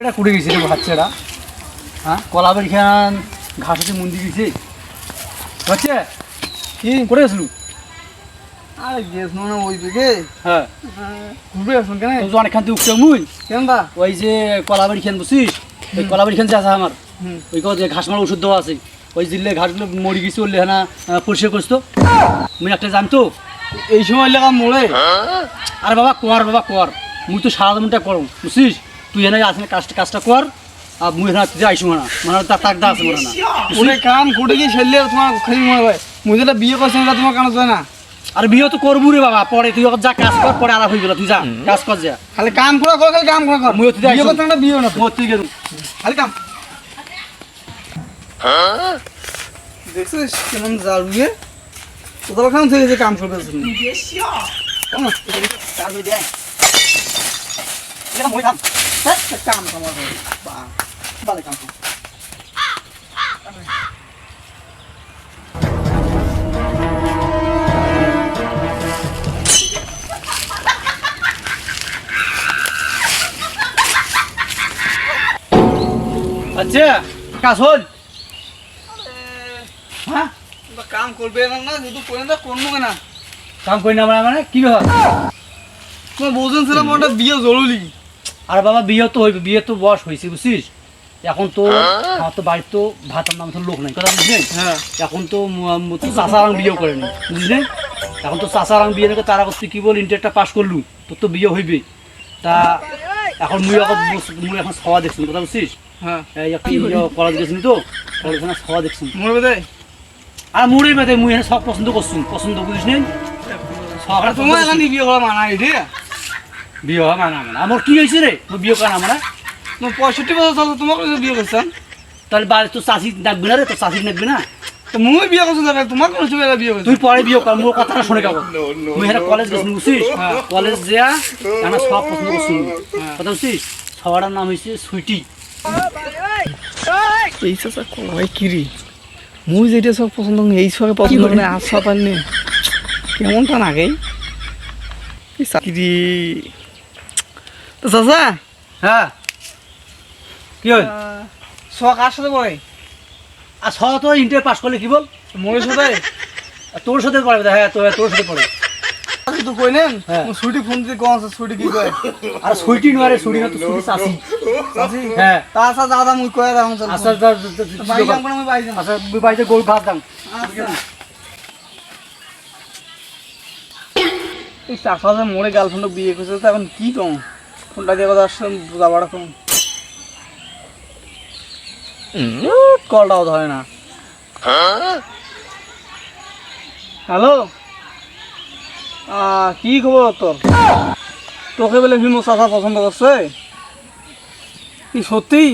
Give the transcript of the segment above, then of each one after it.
এটা কুড়ে গেছে রে বাচ্চারা। হ্যাঁ? কলাবের খান ঘাস হচ্ছে মন্দির গেছে। বাচ্চা কি? করে গেছিলু আরে গেছ না ওই দিকে। হ্যাঁ। ঘুরবে আসুন কেন? তো অনেকখান থেকে উঠছে মুই। কেন দা ওই যে কলাবাড়ি খান বুঝছিস ওই আছে আমার। ওই কথা যে ঘাস মারা ওষুধ দেওয়া আছে। ওই জিল্লে ঘাসগুলো মরি গেছে ওর লেহানা পরিষ্কার করিস তো। মুই একটা জানতো এই সময় লেখা মোড়ে আরে বাবা কর বাবা কর। মুই তো সারা দিনটা করো বুঝছিস? তুই এনে আসলে কাজটা কাজটা কর আর মুই এখানে তুই আইসু না মানে তার তাক দা আছে মনে না। ওরে কাম করে গিয়ে ছেলে তোমার খালি মনে হয়। মুই যেটা বিয়ে করছেন এটা তোমার কানে যায় না। আর বিয়ে তো করব রে বাবা পরে তুই যা কাজ কর পরে আলাপ হয়ে গেল তুই যা কাজ কর যা। খালি কাম করে করে খালি কাম করে কর। মুইও তো যাই বিয়ে শুন। না বিয়ে না। মোর তুই গেলু। খালি কাম। দেখছিস কেমন জারুয়ে কোথাও খান থেকে যে কাম করবে কাম কাম আচ্ছা কাজ হল? হ্যাঁ? কাম করবে না না যদি করে না করব না কাম করি না মানে? কি ব্যাপার? তোমার বোঝেন ছিলাম ওটা বিয়ে জরুরি আর বাবা বিয়ে তো হইবে বিয়ে তো বয়স হয়েছে বুঝছিস? এখন তো আমার তো বাড়ির তো ভাত নাম লোক নাই কথা বুঝলেন হ্যাঁ। এখন তো তো চাষারাং বিয়ে করেনি বুঝলেন এখন তো চাষারাং বিয়ে নাকি তারা করতে কি বল ইন্টারটা পাস করলু? তোর তো বিয়ে হইবে। তা এখন মুই এখন মুই এখন সভা দেখছি কথা বুঝছিস? হ্যাঁ। কলেজ গেছিনি তো কলেজ সভা দেখছি। আর মুড়ে মুই সব পছন্দ করছুন পছন্দ করিস নেই সব তোমার এখানে বিয়ে করা মানা বিয়ে হয় মানা মানে। আমার কি হয়েছে রে? বিয়ে করা মানে তোমার পঁয়ষট্টি বছর চলছে তোমার কাছে বিয়ে করছেন তাহলে বাড়ি তো চাষি ডাকবি না রে? তো চাষি ডাকবি না? তো মুই বিয়ে করছেন তবে তোমার কোনো বিয়ে করছেন তুই পরে বিয়ে কর মোর কথাটা শুনে যাব। মুই এখানে কলেজ গেছি বুঝছিস কলেজ যা আমার সব পছন্দ করছি কথা বুঝছিস সবার নাম হয়েছে সুইটি এই চাচা কলাই কিরি মুই যেটা সব পছন্দ করি এই সবে পছন্দ করে আশা পাননি? কেমনটা নাগে এই চাকরি তো চাচা হ্যাঁ কি হল শখ কার সাথে পড়ে আর ছ তো ইন্টার পাস করলে কি বল মোর সাথে তোর সাথে পড়ে হ্যাঁ তো তোর সাথে পড়ে তো কই নেন হ্যাঁ। ফোন দিয়ে কোন আছে কি কয় আর সুইটি নয় সুইটি না তো সুইটি চাষি চাচি হ্যাঁ তা আসা দাদা মুই কয় রাখুন চল আচ্ছা বাই যাম কোন আচ্ছা ভাত দাম আচ্ছা এই চাষা যে মোড়ে গার্লফ্রেন্ড বিয়ে করছে তো এখন কি কম ফোনটা দিয়ে কথা আসলাম যাবার কম কলটাও ধরে না। হ্যালো? কি খবর তোর? তোকে বলে ভীম চাষা পছন্দ করছে? কি সত্যি?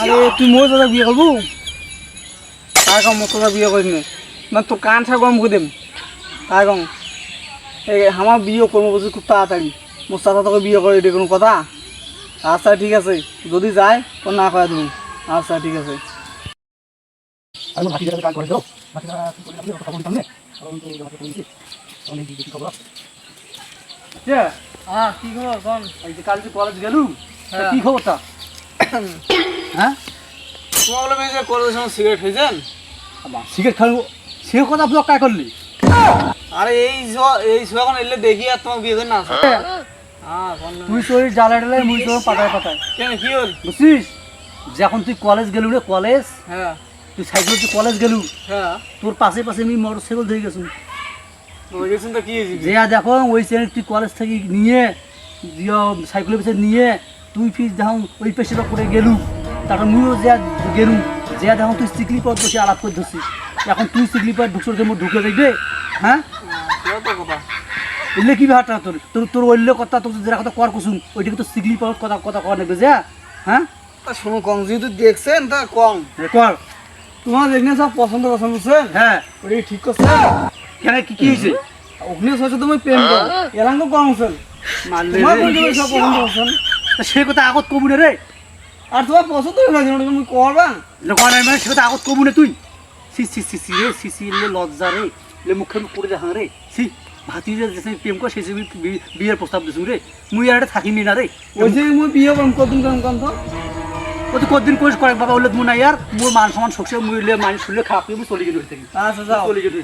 আরে তুই মোর চাষা বিয়ে করব? তাই কম মোর চাষা বিয়ে করিস না। তোর কান ছা গরম করে দেম তাই কম। আমার বিয়ে করব বলছি খুব তাড়াতাড়ি। মোর চাষা তোকে বিয়ে করে এটা কোনো কথা? আচ্ছা ঠিক আছে। যদি যায় তো না করা তুমি আচ্ছা ঠিক আছে। হ্যাঁ কি? খবর? কোন এই যে কাল যে কলেজ গেলু। কি খবরটা? হ্যাঁ? তোমার সিগারেট খেয়েছেন সিগারেট খাব সে কথা তুই কাজ করলি? আরে এই এই এখন এলে দেখি আর তোমার বিয়ে করে না। হ্যাঁ। কোন না। তুই তোর জ্বালা ডালায় মুই তোর পাতায় পাতায়। কেন কি হল? বুঝছিস? যখন তুই কলেজ গেলু রে কলেজ হ্যাঁ। তুই সাইকেল তুই কলেজ গেলু হ্যাঁ। তোর পাশে পাশে আমি মোটর সাইকেল ধরে গেছি। যে দেখো ওই তুই কলেজ থেকে নিয়ে সাইকেলের পিছনে নিয়ে তুই ফিস দেখুন ওই পেশে করে গেলু তারপর মুইও যে গেলু যে দেখুন তুই সিকলি পথ বসে আলাপ করে ধরছিস। এখন তুই সিকলি ঢুকছোর জন্য ঢুকে দেখবে হ্যাঁ? এলে কি তোর তোর তোর ওইলে কথা তোর যেটা কথা কর কুসুম ওইটাকে তো সিকলি পথ কথা কথা কর নেবে যে হ্যাঁ শোনো কম যেহেতু দেখছেন তা কম কর তোমার দেখলে সব পছন্দ পছন্দ বুঝছেন হ্যাঁ ঠিক করছে কেন কি কি হয়েছে ওখানে সহজে তুমি প্রেম করো তো কম হচ্ছেন তোমার বন্ধু সব পছন্দ সে কথা আগত কবু না রে আর তোমার পছন্দ না তুমি করবা মানে সে কথা আগত কবু না তুই? সি সি সি সি রে সি সি লজ্জা রে লে মুখে করে দেখা রে। সি ভাতি যে যে প্রেম করে সেই বিয়ের প্রস্তাব দিছো রে। মুই আর থাকিমি না রে। ওই যে মই বিয়ে করম কতদিন কাম কাম তো? ও তো কদিন কোর্স করে বাবা বলে মু না ইয়ার মোর মান সমান শোকসে মুই লে মান শুনলে খারাপ মুই চলে গেলি আচ্ছা যাও। চলে গেলি